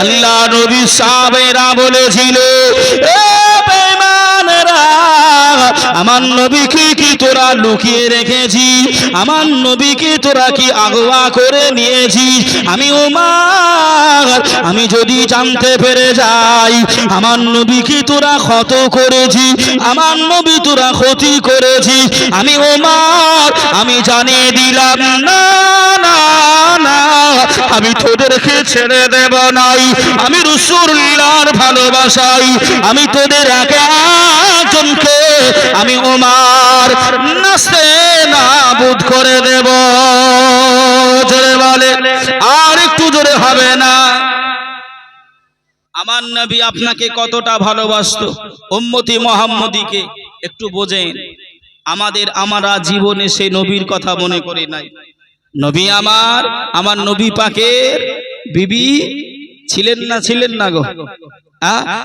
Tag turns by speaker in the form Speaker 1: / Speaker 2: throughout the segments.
Speaker 1: আল্লাহ নবী সাহাবেরা বলেছিল আমার নবীকে কি তোরা লুকিয়ে রেখেছি আমার নবীকে তোরা কি আগোয়া করে নিয়েছি আমি ওমার আমি যদি জানতে পেরে যাই, আমার নবীকে তোরা ক্ষত করেছি আমার নবী তোরা ক্ষতি করেছি আমি ওমার আমি জানিয়ে দিলাম না না না আমি তোদেরকে ছেড়ে দেব নাই? আমি রসুল্লাহর ভালোবাসাই। আমি তোদের একজনকে আমি ওমার নাস্তে নাবুদ করে দেব। জোরে বলে, আর একটু জোরে হবে না। আমার নবী আপনাকে কতটা ভালোবাসতো? উম্মতি মোহাম্মদীকে একটু বোঝেন। আমাদের, আমরা জীবনে সেই নবীর কথা মনে করি নাই। নবী আমার আমার নবী পাকের বিবি ছিলেন না ছিলেন না গো?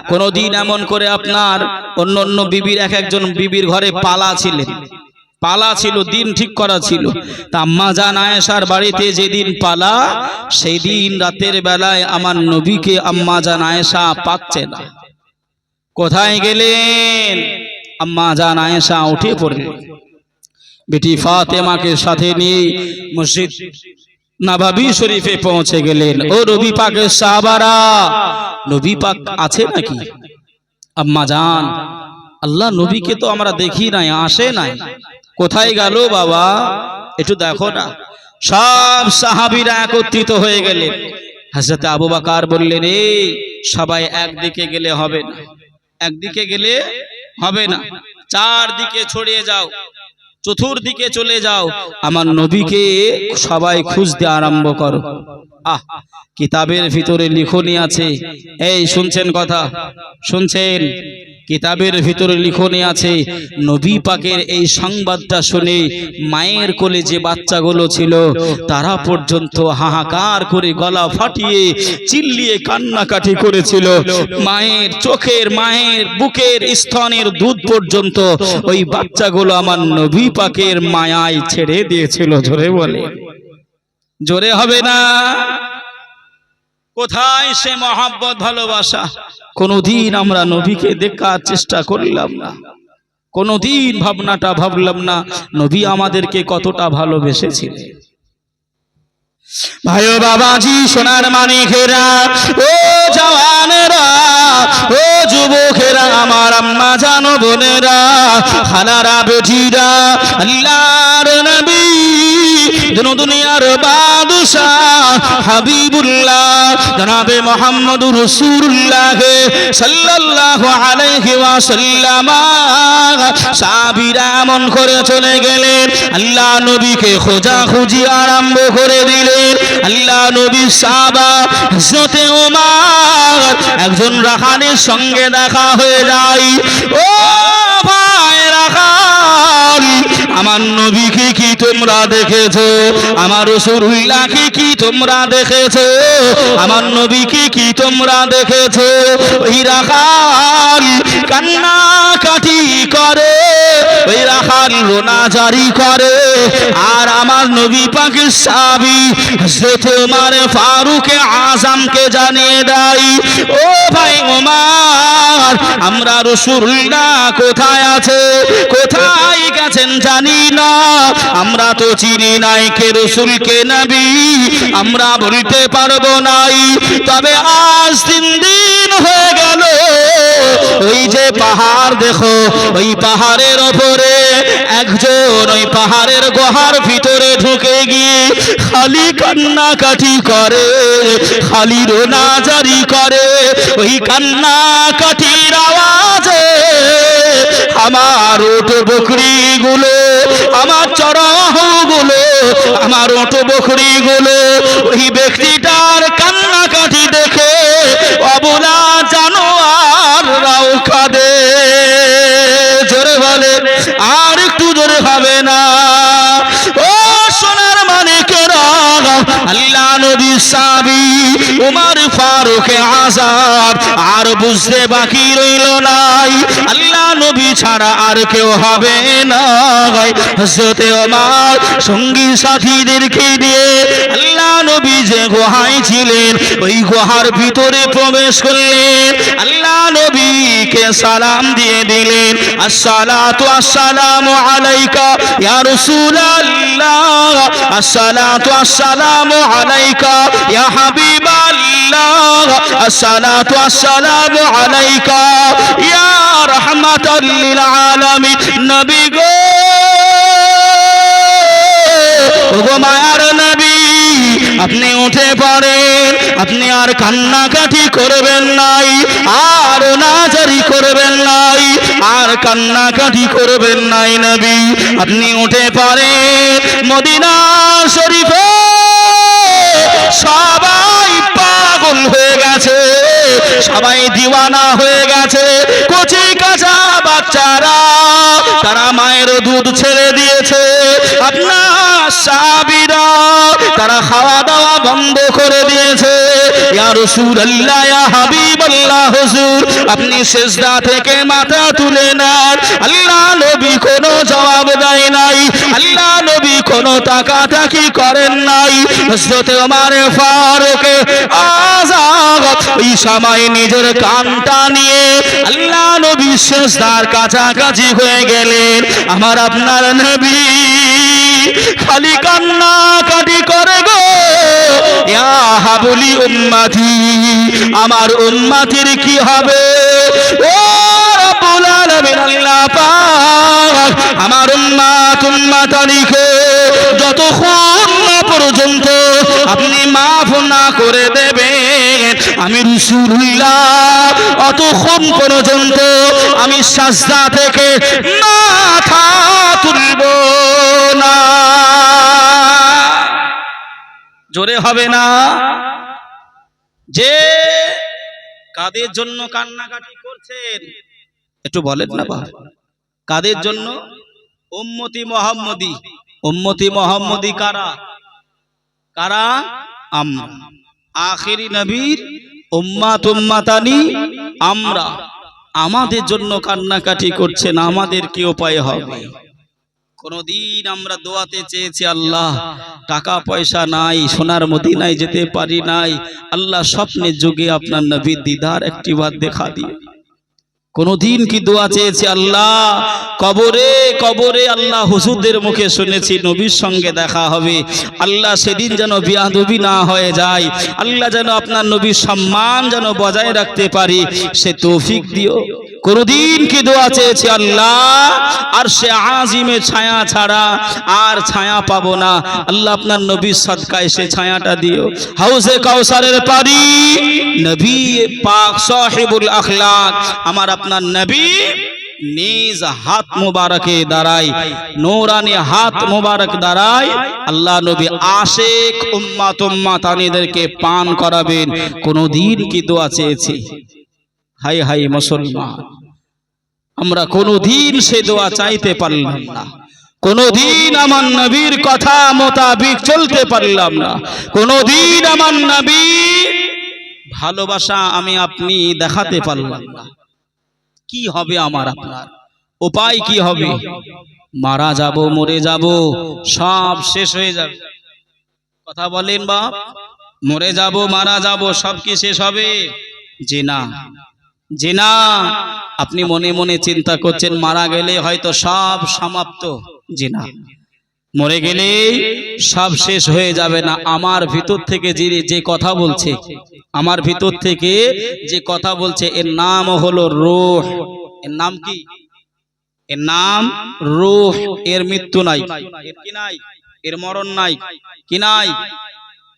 Speaker 1: কোনদিন এমন করে আপনার অন্য অন্য বিবির এক একজন বিবির ঘরে পালা ছিলেন। পালা ছিল, দিন ঠিক করা ছিল। তা জান আয়েশার বাড়িতে যেদিন পালা সেই দিন রাতের বেলায় আমার নবীকে আম্মা জান আয়েশা পাচ্ছে না। কোথায় গেলেন? আম্মা জান আয়েশা উঠে পড়লেন। বেটি ফাতেমাকে সাথে নিয়ে মসজিদ নাবাবি শরীফে পৌঁছে গেলেন। ও নবী পাকের সাহাবারা, নবী পাক আছে নাকি? আম্মা জান, আল্লাহ নবীকে তো আমরা দেখি নাই, আসে নাই। কোথায় গেল বাবা? একটু দেখো না। সব সাহাবীরা একত্রিত হয়ে গেলেন। হাজরতে আবু বাকার বললেন, এই সবাই একদিকে গেলে হবে না। একদিকে গেলে হবে না। চারদিকে ছড়িয়ে যাও। চতুর্দিকে চলে যাও। আমার নবীকে সবাই খুঁজতে আরম্ভ করো। আহ কিতাবের ভিতরে লিখনি আছে। এই শুনছেন কথা? শুনছেন? কিতাবের ভিতরে লিখনি আছে। নবী পাকের এই সংবাদটা শুনে মায়ের কোলে যে বাচ্চাগুলো ছিল তারা পর্যন্ত হাহাকার করে গলা ফাটিয়ে চিল্লিয়ে কান্নাকাটি করেছিল। মায়ের চোখের মায়ের বুকের স্তনের দুধ পর্যন্ত ওই বাচ্চাগুলো আমার নবী পাকের মায়ায় ছেড়ে দিয়েছিল, জোরে বলে। জোরে হবে না। কোথায় সে মহাব্বত, ভালোবাসা? কোনদিন আমরা নবীকে দেখার চেষ্টা করলাম না। কোনদিন ভাবনাটা ভাবলাম না, নবী আমাদেরকে কতটা ভালোবেসেছিলেন ভাই বাবাজি, সোনার মানিকেরা ও জওয়ানেরা যুবকেরা আমার আম্মা জানো বোনেরা খালারা বেটিরা আল্লাহর নবী দুনিয়ার বাদশাহ হাবিবুল্লাহ, জনাবে মোহাম্মদ রসুল্লাহ সাল্লাল্লাহু আলাইহি ওয়াসাল্লাম। সাহাবীরা এমন করে চলে গেলেন, আল্লাহ নবীকে খোঁজা খুঁজি আরম্ভ করে দিলেন। আল্লাহ নবী সাহাবা হযরতে ওমর একজন রাখানের সঙ্গে দেখা হয়ে যায়। ও ভাই রাখাল, আমার নবীকে কি তোমরা দেখেছ? আমার রসুল্লাহকে কি তোমরা দেখেছ? আমার নবীকে কি তোমরা দেখেছ? ওই রাখাল কান্না কাটি করে, ওই রাখাল রোনা জারি করে। আর আমার নবী পাকের সাবি ওমর ফারুক আজমকে জানিয়ে দেয়, ও ভাই ওমর আমরা রসুল্লাহ কোথায় আছে? কোথায় গেছেন জানি না। আমরা তো চিনি নাই কে রসুল, কে নবী। আমরা বলতে পারব নাই। তবে আজ তিন দিন হয়ে গেল ওই যে পাহাড় দেখো, ওই পাহাড়ের ওপরে একজন ওই পাহাড়ের গুহার ভিতরে ঢুকে গিয়ে খালি কান্নাকাটি করে, খালি রোনা জারি করে। ওই কান্নাকাটির আওয়াজে আমার ওট বকরি গুলো আমার চড়াহগুলো আমার ওট বকরি গুলো ওই ব্যক্তিটার না। ও সোনার মানিকেরা আল্লাহ নবী সাবি, উমার ফারুক আজাদ আর বুঝতে বাকি রইল নাই, আল্লাহ নবী ছাড়া আর কেউ হবে না হজরতে সঙ্গী সাথীদেরকে দিয়ে আল্লাহ নবী যে ছিলেন, ওই গুহার ভিতরে প্রবেশ করলেন। আল্লাহ নবীকে সালাম দিয়ে দিলেন আলাইকা ইয়া রাসূলুল্লাহ। আসসালাতু আলাইকা নবী আপনি উঠে পড়েন, আপনি আর কান্নাকাটি করবেন নাই, আর নাজারি করবেন নাই, আর কান্নাকাটি করবেন নাই নবী। আপনি উঠে পড়েন মদিনা শরীফে। সবাই পাগল হয়ে গেছে, সবাই দিওয়ানা হয়ে গেছে। কচি কাঁচা বাচ্চারা, তারা মায়ের দুধ ছেড়ে দিয়েছে। আপনার সাবিরা, তারা খাওয়া দাওয়া বন্ধ করে দিয়েছে। আপনি সেজদা থেকে মাথা তুলে নেন। আল্লাহ নবী কোনো জবাব দেয় নাই। আল্লাহ কোনো তাকাতাকি করেন নাই। হযরত ওমর ফারুক আযাদ ওই সময় নিজের কানটা নিয়ে আল্লাহ নবী সেজদার কাছাকাছি হয়ে গেলেন। আমার আপনার নবী খালি কান্না কাটি করে গো। হাবলি উম্মাতি, আমার উম্মাতির কি হবে? ও রব্বুল আলামিন, আল্লাহ পাক আমার উম্মাত উম্মাতানিকে যতক্ষণ না পর্যন্ত আপনি মাফ না করে দেবেন আমি রসুল্লাহ, অতক্ষণ পর্যন্ত আমি সাজদা থেকে মাথা তুলব না। জোরে হবে না? যে কাদের জন্য কান্নাকাটি করছেন, একটু বলেন না বা কাদের জন্য? উম্মতি মোহাম্মদি। উম্মতি মোহাম্মদি কারা? কারা? আমরা আখেরি নবীর উম্মাত উম্মাতানি, আমরা। আমাদের জন্য কান্নাকাটি করছেন, আমাদের কি উপায় হবে? কোনদিন আমরা দোয়াতে চেয়েছি, আল্লাহ, টাকা পয়সা নাই, সোনার মদিনায় যেতে পারি নাই, আল্লাহ স্বপ্নের যুগে আপনার নবী দিদার একটি বার দেখা দিয়ে। কোনদিন কি দোয়া চেয়েছি আল্লাহ? কবরে কবরে আল্লাহ হুজুরদের মুখে শুনেছি, নবীর সঙ্গে দেখা হবে। আল্লাহ সেদিন যেন বিয়াদবি না হয়ে যায়। আল্লাহ যেন আপনার নবীর সম্মান যেন বজায় রাখতে পারি। সে তৌফিক দিও। কোনদিন কি দোয়া চেয়েছি আল্লাহ, আর সে আজিমে ছায়া ছাড়া আর ছায়া পাবো না। আল্লাহ আপনার নবীর সদকায় সে ছায়াটা দিও। হাউসে কাউসারের পারি, নবী পাক সাহেবুল আখলাক, আমার আপনার নবী নিজ হাত মুবারকে দাঁড়াই নোরানি হাত মুবারক দাঁড়াই আল্লাহ নবী আশেক উম্মাত উম্মাতানিদেরকে পান করাবেন। কোনদিন কি দোয়া চেয়েছি? হাই হাই মুসলমান। আমরা কোনদিন সে দোয়া চাইতে পারলাম না। কোনদিন আমার নবীর কথা মোতাবিক চলতে পারলাম না। কোনদিন আমার নবী ভালোবাসা আমি আপনি দেখাতে পারলাম না। কি হবে আমার আপনার? উপায় কি হবে? মারা যাব, মরে যাব, সব শেষ হয়ে যাবে। কথা বলেন বাপ, মরে যাব, মারা যাব, সব কি শেষ হবে? যে না। যে না আপনি মনে মনে চিন্তা করছেন, মারা গেলে হয়তো সব সমাপ্ত। যে না মরে গেলেই সব শেষ হয়ে যাবে না। আমার ভিতর থেকে যে যে কথা বলছে, আমার ভিতর থেকে যে কথা বলছে, এর নাম হলো রোহ। এর নাম কি? এর নাম রোহ। এর মৃত্যু নাই। এর কি নাই? এর মরণ নাই। কি নাই?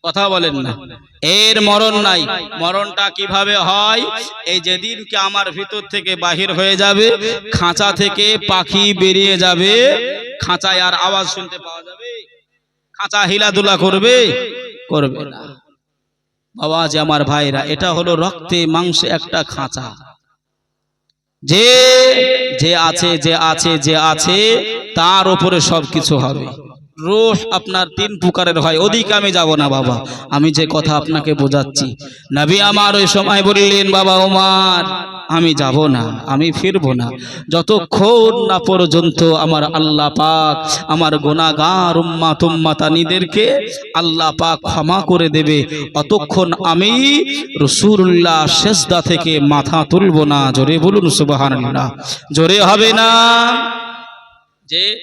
Speaker 1: কথা বলেন না। এর মরণ নাই। মরণটা কীভাবে হয়? এই যেদিনকে আমার ভিতর থেকে বাহির হয়ে যাবে, খাঁচা থেকে পাখি বেরিয়ে যাবে। খাঁচায় আর আওয়াজ শুনতে পাওয়া যাবে। খাঁচা হিলাদুলা করবে? করবে না। বাবা যে আমার ভাইরা, এটা হলো রক্তে মাংসে একটা খাঁচা। যে যে আছে যে আছে যে আছে, তার উপরে সব কিছু হবে। রোহ আপনার তিন প্রকারের হয়। ওদিকে আমি যাব না, বাবা। আমি যে কথা আপনাকে বোঝাচ্ছি। নবী আমার ওই সময় বললেন, বাবা ওমার আমি যাব না, আমি ফিরবো না। যতক্ষণ না পর্যন্ত আমার আল্লাহ পাক আমার গোনাগার উম্মা তুম্মাতানিদেরকে আল্লাহ পাক ক্ষমা করে দেবে, অতক্ষণ আমি রসুল্লাহ শেষদা থেকে মাথা তুলব না। জোরে বলুন সুবহানাল্লাহ। জোরে হবে না? যে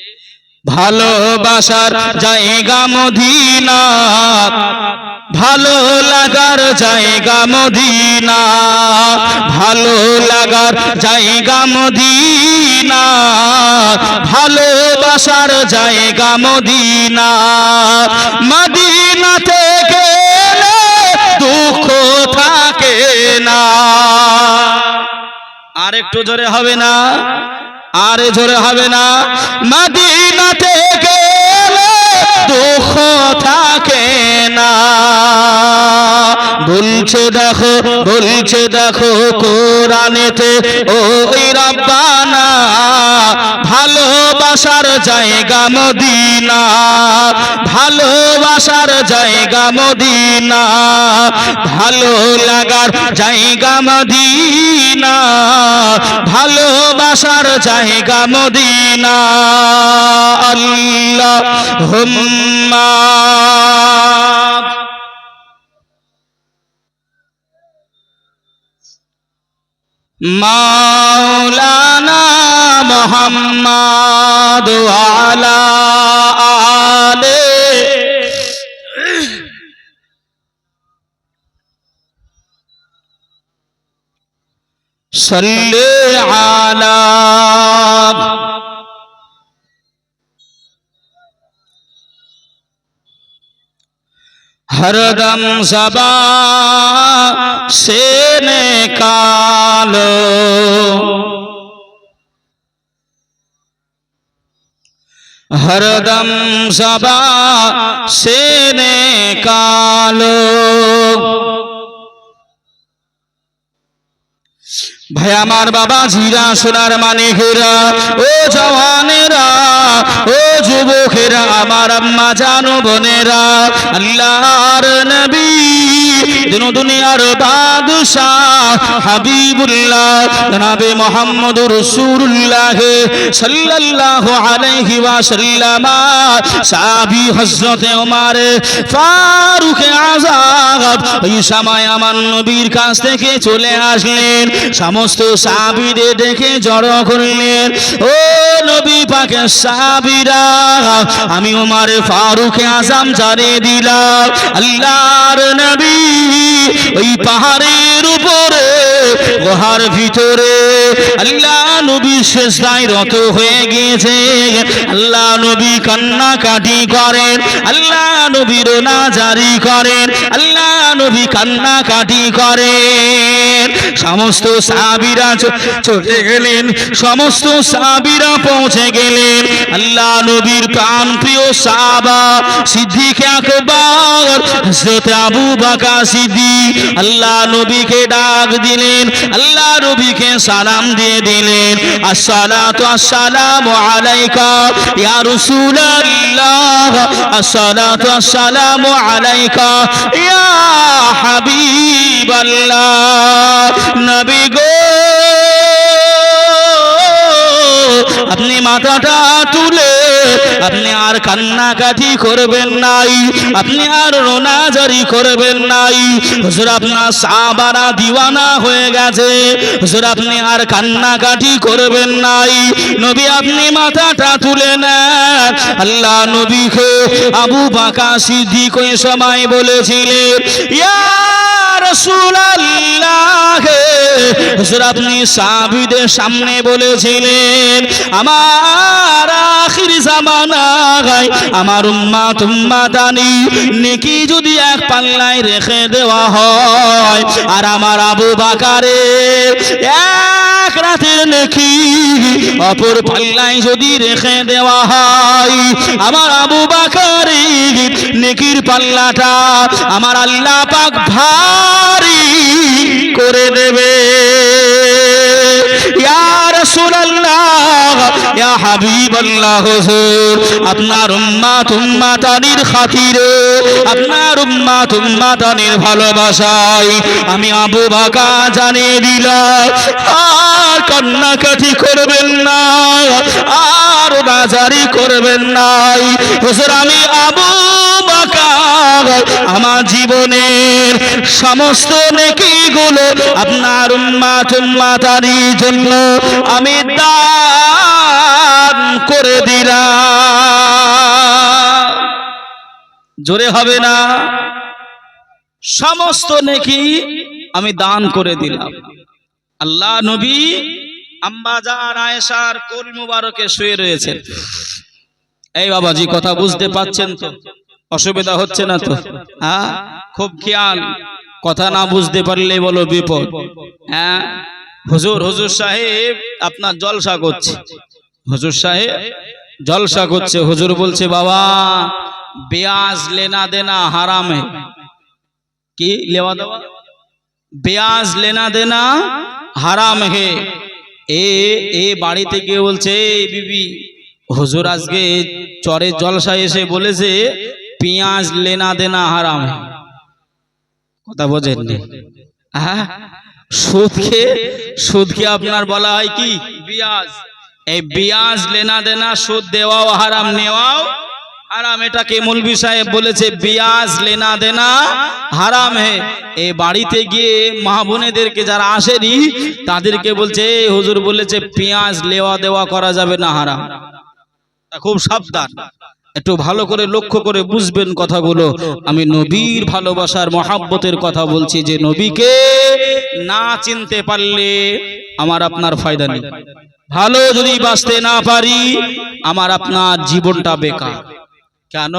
Speaker 1: ভালোবাসার জায়গা মদিনা। ভালো লাগার জায়গা মদিনা। ভালো লাগার জায়গা মদিনা। ভালোবাসার জায়গা মদিনা। মদিনাতে গেলে দুঃখ থাকে না। আর একটু জোরে হবে না? আরে জোরে হবে না? মদিনাতে বলছে দেখো বলছে দেখো কোরআনেতে ওই রব্বানা, ভালোবাসার জায়গা মদিনা, ভালোবাসার জায়গা মদিনা, ভালো লাগার জায়গা মদিনা, ভালোবাসার জায়গা মদিনা, আল্লাহ হুম্মা। মাওলানা মোহাম্মদ আলা আলে। সল্লে আলা। हरदम सबा से ने का আলো হরদম সবা সেনে কালো। ভাই আমার বাবা জিরা সোনার মানে হেরা ও জওয়ানেরা ও যুবকেরা, আমার আম্মা, জানো, বোনেরা, আল্লাহর নবী দিন দুনিয়ার বাদশাহ হাবিবুল্লাহ, জনাবে মোহাম্মদ রাসূলুল্লাহ সাল্লাল্লাহু আলাইহি ওয়াসাল্লাম, সাহাবী হযরত ওমর ফারুক আযম ওই সময় আমার নবীর কাছ থেকে চলে আসলেন, সমস্ত সাহাবীদের দেখে জড়ো করলেন। ও নবী পাকের সাহাবীরা, আমি ওমর ফারুক আযম জানিয়ে দিলাম, আল্লাহর নবী ওই পাহাড়ের উপরে, গুহার ভিতরে, আল্লাহ নবী শেষদায় রত হয়ে গিয়েছে, আল্লাহ নবী কান্নাকাটি করেন, আল্লাহ নবীর না জারি করেন, আল্লাহ নবী কান্নাকাটি করেন। সমস্ত সাবিরা চলে গেলেন, সমস্ত সাবিরা পৌঁছে গেলেন আল্লাহ নবীর প্রাণ প্রিয় সাবা সিদ্দিক আকবর, হযরত আবু বকর সিদ্দিক, আল্লাহ নবীকে ডাক দিলেন, আল্লাহ নবীকে সালাম দিয়ে দিলেন, আসসালাতু আসসালামু আলাইকা, ইয়া রাসূলুল্লাহ, আসসালাতু আসসালামু আলাইকা, ইয়া হাবিবাল্লাহ, নবী গো আপনি মাথাটা তুলে আপনি আর কান্নাকাটি করবেন নাই। আপনি আর রোনাজারি করবেন নাই। হুজুর, আপনার সাবারা দিওয়ানা হয়ে গেছে। হুজুর, আপনি আর কান্নাকাটি করবেন নাই। নবী, আপনি মাথাটা তুলে নেন। আল্লাহ নবীকে আবু বাকা সিদ্দিক ওই সময় বলেছিলেন আপনি সাহাবীদের সামনে বলেছিলেন, আমার আখির আমার উম্মাত উম্মাতানি নেকি যদি এক রেখে দেওয়া হয়, আর আমার আবু বাকারে এক রাতের নেকি অপর পাল্লায় যদি রেখে দেওয়া হয়, আমার আবু বাকারে নেকির পাল্লাটা আমার আল্লাহ পাক ভারী করে দেবে। ইয়া রাসূলুল্লাহ, ইয়া হাবিবাল্লাহ হুজুর, আপনার উম্মাত উম্মাতানির খাতিরে, আপনার উম্মাত উম্মাতানির ভালোবাসায় আমি আবু বাকা জানিয়ে দিলাম, আর কান্নাকাটি করবেন না, আর নাজারি করবেন নাই হুজুর, আমি আবু আমার জীবনের সমস্ত নেকিগুলো আপনার উম্মাত উম্মাতারির জন্য আমি দান করে দিলাম। জোরে হবে না? সমস্ত নেকি আমি দান করে দিলাম। আল্লাহ নবী আম্বাজান আয়েশার কোল মুবারকে শুয়ে রয়েছেন। এই বাবাজি, কথা বুঝতে পাচ্ছেন তো? অসুবিধা হচ্ছে না তো? হ্যাঁ? খুব খেয়াল। কথা না বুঝতে পারলে বলো বিপদ। হ্যাঁ? হুজুর হুজুর সাহেব আপনার জলসা করছে। হুজুর সাহেব জলসা করছে। হুজুর বলছে, বাবা বেয়াজ লেনা দেনা হারামে। কি? লেওয়া দেওয়া? বেয়াজ লেনা দেনা হারাম হে। এ এ বাড়িতে গিয়ে বলছে, "এই বিবি, হুজুর আজকে চরে জলসা এসে বলেছে পেঁয়াজ লেনা দেনা হারাম। কথা বোঝেননি হ্যাঁ সুদকে সুদকে আপনার বলা হয় কি? বিয়াজ। এই বিয়াজ লেনা দেনা সুদ দেওয়াও হারাম নেওয়াও হারাম। এটাকে মুলবি সাহেব বলেছে বিয়াজ লেনা দেনা হারাম হে। এই বাড়িতে গিয়ে মা বোনেদেরকে যারা আসেনি তাদেরকে বলছে "এই হুজুর বলেছে পেঁয়াজ লেওয়া দেওয়া করা যাবে না হারাম। খুব সাবধান। একটু ভালো করে লক্ষ্য করে বুঝবেন কথাগুলো। আমি নবীর ভালোবাসার মহাব্বতের কথা বলছি যে নবীকে না চিনতে পারলে আমার আপনার ফায়দা নেই। ভালো যদি বাঁচতে না পারি, আমার আপনার জীবনটা বেকার। কেন?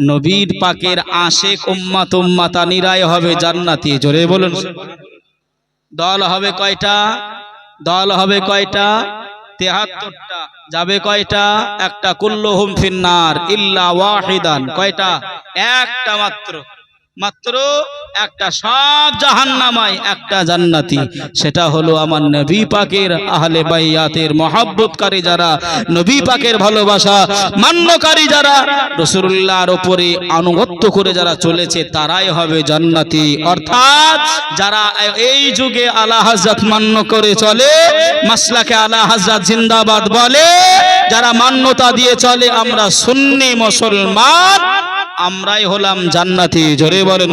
Speaker 1: নবীর পাকের আশেক উম্মাত নিরায় হবে জান্নাতি। জোরে বলুন। দল হবে কয়টা? দল হবে কয়টা? তেহাত্তরটা। যাবে কয়টা? একটা কুল্লুহুম ফিন্নার ইল্লা ওয়াহিদান। কয়টা? একটা মাত্র। মাত্র একটা সব জাহান্নামায় একটা জান্নাতি। সেটা হলো আমার নবী পাকের আহলে বাইয়াতের মহাব্বতকারী যারা, নবী পাকের ভালোবাসা, মান্যকারী যারা রসুল্লাহর ওপরে আনুগত্য করে যারা চলেছে, তারাই হবে জান্নাতি। অর্থাৎ যারা এই যুগে আলা হাজরত মান্য করে চলে, মাসলাকে আলা হাজরত জিন্দাবাদ বলে, যারা মান্যতা দিয়ে চলে, আমরা সুন্নি মুসলমান আমরাই হলাম জান্নাতি জোরে বলেন